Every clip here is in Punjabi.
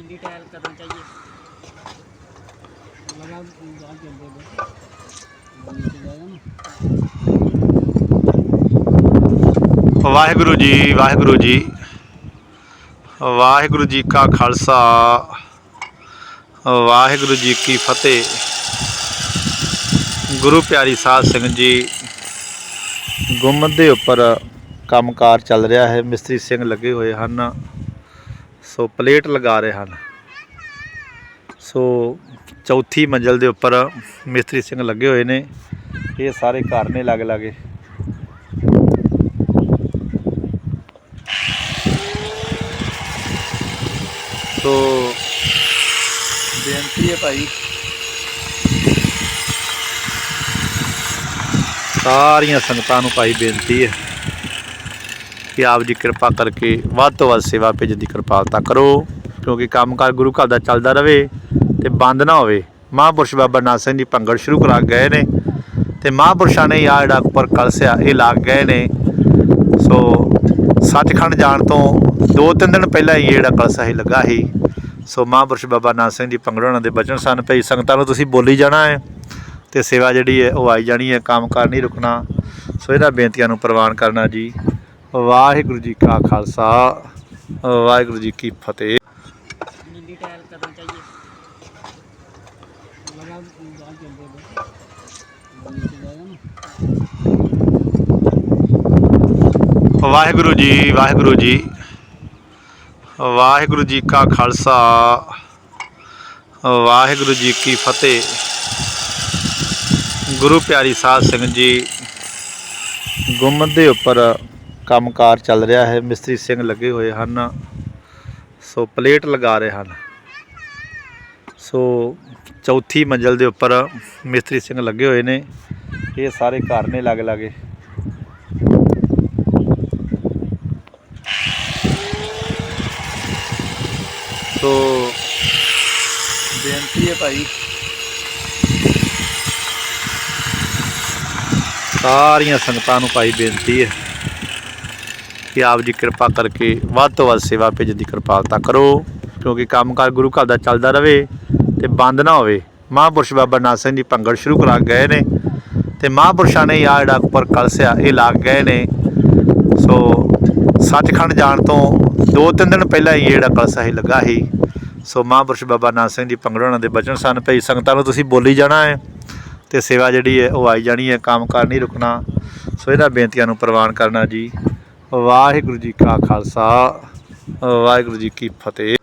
नीली टाइल कदम चाहिए लगा जहाँ चल रहे थे नीचे जाएगा ना ਵਾਹਿਗੁਰੂ ਜੀ ਵਾਹਿਗੁਰੂ ਜੀ ਵਾਹਿਗੁਰੂ ਜੀ ਕਾ ਖਾਲਸਾ ਵਾਹਿਗੁਰੂ ਜੀ ਕੀ ਫਤਿਹ ਗੁਰੂ ਪਿਆਰੀ ਸਾਧ ਸਿੰਘ ਜੀ ਗੁੰਮਤ ਦੇ ਉੱਪਰ ਕੰਮਕਾਰ ਚੱਲ ਰਿਹਾ ਹੈ ਮਿਸਤਰੀ ਸਿੰਘ ਲੱਗੇ ਹੋਏ ਹਨ ਸੋ ਪਲੇਟ ਲਗਾ ਰਹੇ ਹਨ। ਸੋ ਚੌਥੀ ਮੰਜ਼ਲ ਦੇ ਉੱਪਰ ਮਿਸਤਰੀ ਸਿੰਘ ਲੱਗੇ ਹੋਏ ਨੇ। ਇਹ ਸਾਰੇ ਘਰ ਨੇ ਲੱਗ ਲਾਗੇ। ਸੋ ਬੇਨਤੀ ਹੈ ਭਾਈ, ਸਾਰੀਆਂ ਸੰਗਤਾਂ ਨੂੰ ਭਾਈ ਬੇਨਤੀ ਹੈ। ਕਿ ਆਪ ਜੀ ਕਿਰਪਾ ਕਰਕੇ ਵੱਧ ਤੋਂ ਵੱਧ ਸੇਵਾ ਭੇਜਣ ਦੀ ਕਿਰਪਾਲਤਾ ਕਰੋ, ਕਿਉਂਕਿ ਕੰਮਕਾਰ ਗੁਰੂ ਘਰ ਦਾ ਚੱਲਦਾ ਰਹੇ ਤੇ ਬੰਦ ਨਾ ਹੋਵੇ। ਮਹਾਂਪੁਰਸ਼ ਬਾਬਾ ਨਾਨਕ ਸਿੰਘ ਜੀ ਭੰਗੜ ਸ਼ੁਰੂ ਕਰਾ ਗਏ ਨੇ ਤੇ ਮਹਾਂਪੁਰਸ਼ਾਂ ਨੇ ਆ ਜਿਹੜਾ ਉੱਪਰ ਕਲਸਿਆ ਇਹ ਲੱਗ ਗਏ ਨੇ। ਸੋ ਸੱਚਖੰਡ ਜਾਣ ਤੋਂ ਦੋ ਤਿੰਨ ਦਿਨ ਪਹਿਲਾਂ ਹੀ ਇਹ ਜਿਹੜਾ ਕਲਸਾ ਹੀ ਲੱਗਾ ਸੀ। ਸੋ ਮਹਾਂਪੁਰਸ਼ ਬਾਬਾ ਨਾਨਕ ਸਿੰਘ ਜੀ ਭੰਗੜ ਉਹਨਾਂ ਦੇ ਬਚਨ ਸਨ। ਭਈ ਸੰਗਤਾਂ ਨੂੰ ਤੁਸੀਂ ਬੋਲੀ ਜਾਣਾ ਹੈ ਤੇ ਸੇਵਾ ਜਿਹੜੀ ਹੈ ਉਹ ਆਈ ਜਾਣੀ ਹੈ, ਕੰਮਕਾਰ ਨਹੀਂ ਰੁਕਣਾ। ਸੋ ਇਹਨਾਂ ਬੇਨਤੀਆਂ ਨੂੰ ਪ੍ਰਵਾਨ ਕਰਨਾ ਜੀ। ਵਾਹਿਗੁਰੂ ਜੀ ਕਾ ਖਾਲਸਾ ਵਾਹਿਗੁਰੂ ਜੀ ਕੀ ਫਤਿਹ। ਵਾਹਿਗੁਰੂ ਜੀ ਵਾਹਿਗੁਰੂ ਜੀ ਵਾਹਿਗੁਰੂ ਜੀ ਕਾ ਖਾਲਸਾ ਵਾਹਿਗੁਰੂ ਜੀ ਕੀ ਫਤਿਹ। ਗੁਰੂ ਪਿਆਰੀ ਸਾਧ ਸੰਗਤ ਜੀ ਗੁੰਮ ਦੇ ਉੱਪਰ ਕੰਮਕਾਰ ਚੱਲ ਰਿਹਾ ਹੈ, ਮਿਸਤਰੀ ਸਿੰਘ ਲੱਗੇ ਹੋਏ ਹਨ। ਸੋ ਪਲੇਟ ਲਗਾ ਰਹੇ ਹਨ। ਸੋ ਚੌਥੀ ਮੰਜ਼ਲ ਦੇ ਉੱਪਰ ਮਿਸਤਰੀ ਸਿੰਘ ਲੱਗੇ ਹੋਏ ਨੇ। ਇਹ ਸਾਰੇ ਘਰ ਨੇ ਲੱਗ ਲਾਗੇ। ਸੋ ਬੇਨਤੀ ਹੈ ਭਾਈ, ਸਾਰੀਆਂ ਸੰਗਤਾਂ ਨੂੰ ਭਾਈ ਬੇਨਤੀ ਹੈ। ਕਿ ਆਪ ਜੀ ਕਿਰਪਾ ਕਰਕੇ ਵੱਧ ਤੋਂ ਵੱਧ ਸੇਵਾ ਭੇਜਣ ਦੀ ਕਿਰਪਾਲਤਾ ਕਰੋ, ਕਿਉਂਕਿ ਕੰਮਕਾਰ ਗੁਰੂ ਘਰ ਦਾ ਚੱਲਦਾ ਰਹੇ ਤੇ ਬੰਦ ਨਾ ਹੋਵੇ। ਮਹਾਂਪੁਰਸ਼ ਬਾਬਾ ਨਾਨਕ ਸਿੰਘ ਜੀ ਭੰਗੜ ਸ਼ੁਰੂ ਕਰਾ ਗਏ ਨੇ ਤੇ ਮਹਾਂਪੁਰਸ਼ਾਂ ਨੇ ਆ ਜਿਹੜਾ ਉੱਪਰ ਕਲਸਿਆ ਇਹ ਲੱਗ ਗਏ ਨੇ। ਸੋ ਸੱਚਖੰਡ ਜਾਣ ਤੋਂ ਦੋ ਤਿੰਨ ਦਿਨ ਪਹਿਲਾਂ ਹੀ ਇਹ ਜਿਹੜਾ ਕਲਸਾ ਹੀ ਲੱਗਾ ਸੀ। ਸੋ ਮਹਾਂਪੁਰਸ਼ ਬਾਬਾ ਨਾਨਕ ਸਿੰਘ ਜੀ ਭੰਗੜ ਦੇ ਬਚਨ ਸਨ, ਭਈ ਸੰਗਤਾਂ ਨੂੰ ਤੁਸੀਂ ਬੋਲੀ ਜਾਣਾ ਹੈ ਤੇ ਸੇਵਾ ਜਿਹੜੀ ਹੈ ਉਹ ਆਈ ਜਾਣੀ ਹੈ, ਕੰਮ ਕੰਮਕਾਰ ਨਹੀਂ ਰੁਕਣਾ। ਸੋ ਇਹਨਾਂ ਬੇਨਤੀਆਂ ਨੂੰ ਪ੍ਰਵਾਨ ਕਰਨਾ ਜੀ। ਵਾਹਿਗੁਰੂ ਜੀ ਕਾ ਖਾਲਸਾ ਵਾਹਿਗੁਰੂ ਜੀ ਕੀ ਫਤਿਹ।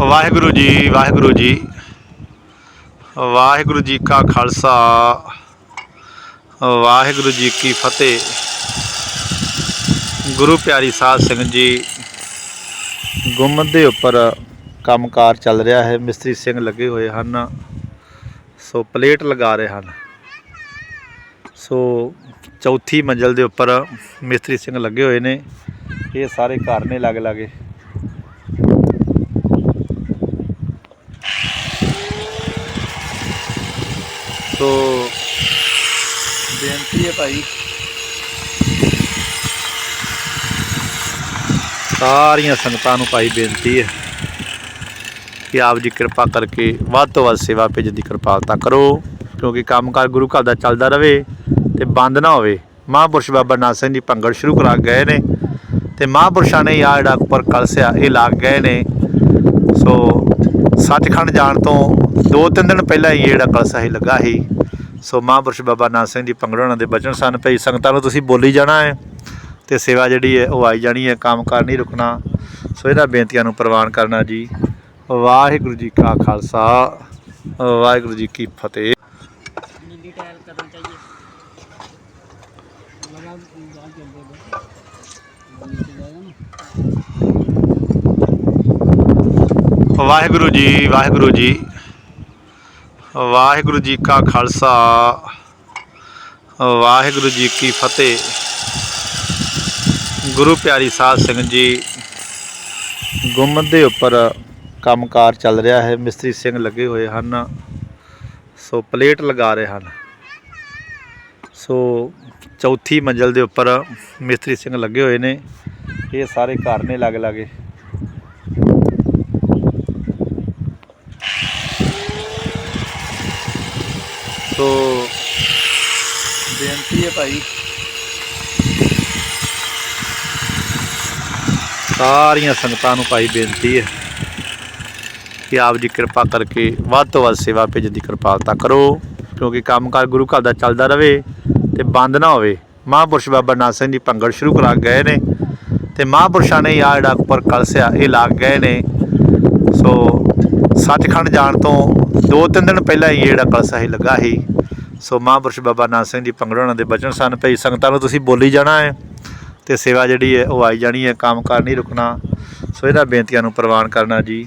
ਵਾਹਿਗੁਰੂ ਜੀ ਵਾਹਿਗੁਰੂ ਜੀ ਵਾਹਿਗੁਰੂ ਜੀ ਕਾ ਖਾਲਸਾ ਵਾਹਿਗੁਰੂ ਜੀ ਕੀ ਫਤਿਹ। ਗੁਰੂ ਪਿਆਰੀ ਸਾਧ ਸੰਗਤ ਜੀ ਗੁੰਮਦ ਦੇ ਉੱਪਰ ਕੰਮਕਾਰ ਚੱਲ ਰਿਹਾ ਹੈ, ਮਿਸਤਰੀ ਸਿੰਘ ਲੱਗੇ ਹੋਏ ਹਨ। ਸੋ ਪਲੇਟ ਲਗਾ ਰਹੇ ਹਨ। ਸੋ ਚੌਥੀ ਮੰਜ਼ਲ ਦੇ ਉੱਪਰ ਮਿਸਤਰੀ ਸਿੰਘ ਲੱਗੇ ਹੋਏ ਨੇ। ਇਹ ਸਾਰੇ ਘਰ ਨੇ ਲੱਗ ਲਾਗੇ। ਸੋ ਬੇਨਤੀ ਹੈ ਭਾਈ, ਸਾਰੀਆਂ ਸੰਗਤਾਂ ਨੂੰ ਭਾਈ ਬੇਨਤੀ ਹੈ। ਕਿ ਆਪ ਜੀ ਕਿਰਪਾ ਕਰਕੇ ਵੱਧ ਤੋਂ ਵੱਧ ਸੇਵਾ ਭੇਜਣ ਦੀ ਕਿਰਪਾਲਤਾ ਕਰੋ, ਕਿਉਂਕਿ ਕੰਮਕਾਰ ਗੁਰੂ ਘਰ ਦਾ ਚੱਲਦਾ ਰਵੇ ਤੇ ਬੰਦ ਨਾ ਹੋਵੇ। ਮਹਾਂਪੁਰਸ਼ ਬਾਬਾ ਨਾਨਕ ਸਿੰਘ ਜੀ ਭੰਗੜ ਸ਼ੁਰੂ ਕਰਾ ਗਏ ਨੇ ਤੇ ਮਹਾਂਪੁਰਸ਼ਾਂ ਨੇ ਆ ਜਿਹੜਾ ਉੱਪਰ ਕਲਸਿਆ ਇਹ ਲੱਗ ਗਏ ਨੇ। ਸੋ ਸੱਚਖੰਡ ਜਾਣ ਤੋਂ ਦੋ ਤਿੰਨ ਦਿਨ ਪਹਿਲਾਂ ਹੀ ਇਹ ਜਿਹੜਾ ਕਲਸਾ ਹੀ ਲੱਗਾ ਸੀ। ਸੋ ਮਹਾਂਪੁਰਸ਼ ਬਾਬਾ ਨਾਨਕ ਸਿੰਘ ਜੀ ਭੰਗੜ ਉਹਨਾਂ ਦੇ ਬਚਨ ਸਨ, ਭਈ ਸੰਗਤਾਂ ਨੂੰ ਤੁਸੀਂ ਬੋਲੀ ਜਾਣਾ ਹੈ ਤੇ ਸੇਵਾ ਜਿਹੜੀ ਹੈ ਉਹ ਆਈ ਜਾਣੀ ਹੈ ਕੰਮ ਕੰਮਕਾਰ ਨਹੀਂ ਰੁਕਣਾ। ਸੋ ਇਹਨਾਂ ਬੇਨਤੀਆਂ ਨੂੰ ਪ੍ਰਵਾਨ ਕਰਨਾ ਜੀ। ਵਾਹਿਗੁਰੂ ਜੀ ਕਾ ਖਾਲਸਾ ਵਾਹਿਗੁਰੂ ਜੀ ਕੀ ਫਤਿਹ। ਵਾਹਿਗੁਰੂ ਜੀ ਵਾਹਿਗੁਰੂ ਜੀ ਵਾਹਿਗੁਰੂ ਜੀ ਕਾ ਖਾਲਸਾ ਵਾਹਿਗੁਰੂ ਜੀ ਕੀ ਫਤਿਹ। ਗੁਰੂ ਪਿਆਰੀ ਸਾਧ ਸਿੰਘ ਜੀ ਗੁੰਮਦ ਦੇ ਉੱਪਰ ਕੰਮਕਾਰ ਚੱਲ ਰਿਹਾ ਹੈ, ਮਿਸਤਰੀ ਸਿੰਘ ਲੱਗੇ ਹੋਏ ਹਨ। ਸੋ ਪਲੇਟ ਲਗਾ ਰਹੇ ਹਨ। ਸੋ ਚੌਥੀ ਮੰਜ਼ਲ ਦੇ ਉੱਪਰ ਮਿਸਤਰੀ ਸਿੰਘ ਲੱਗੇ ਹੋਏ ਨੇ। ਇਹ ਸਾਰੇ ਘਰ ਨੇ ਲੱਗ ਲਾਗੇ। ਸੋ ਬੇਨਤੀ ਹੈ ਭਾਈ, ਸਾਰੀਆਂ ਸੰਗਤਾਂ ਨੂੰ ਭਾਈ ਬੇਨਤੀ ਹੈ। ਕਿ ਆਪ ਜੀ ਕਿਰਪਾ ਕਰਕੇ ਵੱਧ ਤੋਂ ਵੱਧ ਸੇਵਾ ਭੇਜਣ ਦੀ ਕਿਰਪਾਲਤਾ ਕਰੋ, ਕਿਉਂਕਿ ਕੰਮਕਾਰ ਗੁਰੂ ਘਰ ਦਾ ਚੱਲਦਾ ਰਵੇ ਤੇ ਬੰਦ ਨਾ ਹੋਵੇ। ਮਹਾਂਪੁਰਸ਼ ਬਾਬਾ ਨਾਨਕ ਸਿੰਘ ਜੀ ਪੰਗੜ ਸ਼ੁਰੂ ਕਰਾ ਕੇ ਗਏ ਨੇ ਤੇ ਮਹਾਂਪੁਰਸ਼ਾਂ ਨੇ ਆ ਜਿਹੜਾ ਉੱਪਰ ਕਲਸਿਆ ਇਹ ਲੱਗ ਗਏ ਨੇ। ਸੋ ਸੱਚਖੰਡ ਜਾਣ ਤੋਂ ਦੋ ਤਿੰਨ ਦਿਨ ਪਹਿਲਾਂ ਹੀ ਇਹ ਜਿਹੜਾ ਕਲਸਾ ਹੀ ਲੱਗਾ ਸੀ। ਸੋ ਮਹਾਂਪੁਰਸ਼ ਬਾਬਾ ਨਾਨਕ ਸਿੰਘ ਜੀ ਪੰਗੜ ਉਹਨਾਂ ਦੇ ਬਚਨ ਸਨ। ਭਈ ਸੰਗਤਾਂ ਨੂੰ ਤੁਸੀਂ ਬੋਲੀ ਜਾਣਾ ਹੈ ਤੇ ਸੇਵਾ ਜਿਹੜੀ ਹੈ ਉਹ ਆਈ ਜਾਣੀ ਹੈ ਕੰਮ ਕੰਮਕਾਰ ਨਹੀਂ ਰੁਕਣਾ। ਸੋ ਇਹਨਾਂ ਬੇਨਤੀਆਂ ਨੂੰ ਪ੍ਰਵਾਨ ਕਰਨਾ ਜੀ।